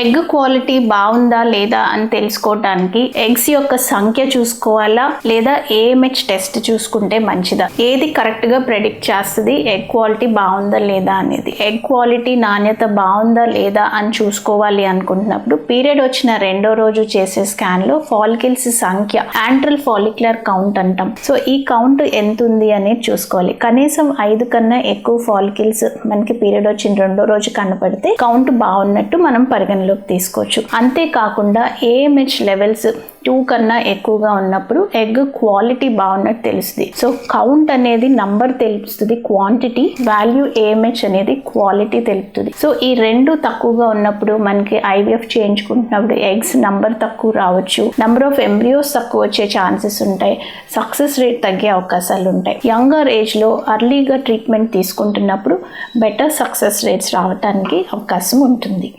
Egg quality బాగుందా లేదా అని తెలుసుకోవటానికి ఎగ్స్ యొక్క సంఖ్య చూసుకోవాలా లేదా ఏఎంహెచ్ టెస్ట్ చూసుకుంటే మంచిదా? ఏది కరెక్ట్గా ప్రెడిక్ట్ చేస్తుంది? ఎగ్ క్వాలిటీ బాగుందా లేదా అనేది. ఎగ్ క్వాలిటీ నాణ్యత బాగుందా లేదా అని చూసుకోవాలి అనుకుంటున్నప్పుడు పీరియడ్ వచ్చిన రెండో రోజు చేసే స్కాన్లో ఫాలికిల్స్ సంఖ్య యాంట్రల్ ఫాలిక్యులర్ కౌంట్ అంటాం. సో ఈ కౌంట్ ఎంత ఉంది అనేది చూసుకోవాలి. కనీసం ఐదు కన్నా ఎక్కువ ఫాలికిల్స్ మనకి పీరియడ్ వచ్చిన రెండో రోజు కనపడితే కౌంట్ బాగున్నట్టు మనం పరిగణలోకి తీసుకోవచ్చు. అంతేకాకుండా ఏఎంహెచ్ లెవెల్స్ టూ కన్నా ఎక్కువగా ఉన్నప్పుడు ఎగ్ క్వాలిటీ బాగున్నట్టు తెలుస్తుంది. సో కౌంట్ అనేది నంబర్ తెలుస్తుంది క్వాంటిటీ వాల్యూ ఏఎంహెచ్ అనేది క్వాలిటీ తెలుపుతుంది. సో ఈ రెండు తక్కువగా ఉన్నప్పుడు మనకి ఐవీఎఫ్ చేయించుకుంటున్నప్పుడు ఎగ్స్ నంబర్ తక్కువ రావచ్చు. నంబర్ ఆఫ్ ఎంబ్రియోస్ తక్కువ వచ్చే ఛాన్సెస్ ఉంటాయి. సక్సెస్ రేట్ తగ్గే అవకాశాలు ఉంటాయి. యంగర్ ఏజ్లో అర్లీగా ట్రీట్మెంట్ తీసుకుంటున్నప్పుడు బెటర్ సక్సెస్ రేట్స్ రావడానికి అవకాశం ఉంటుంది.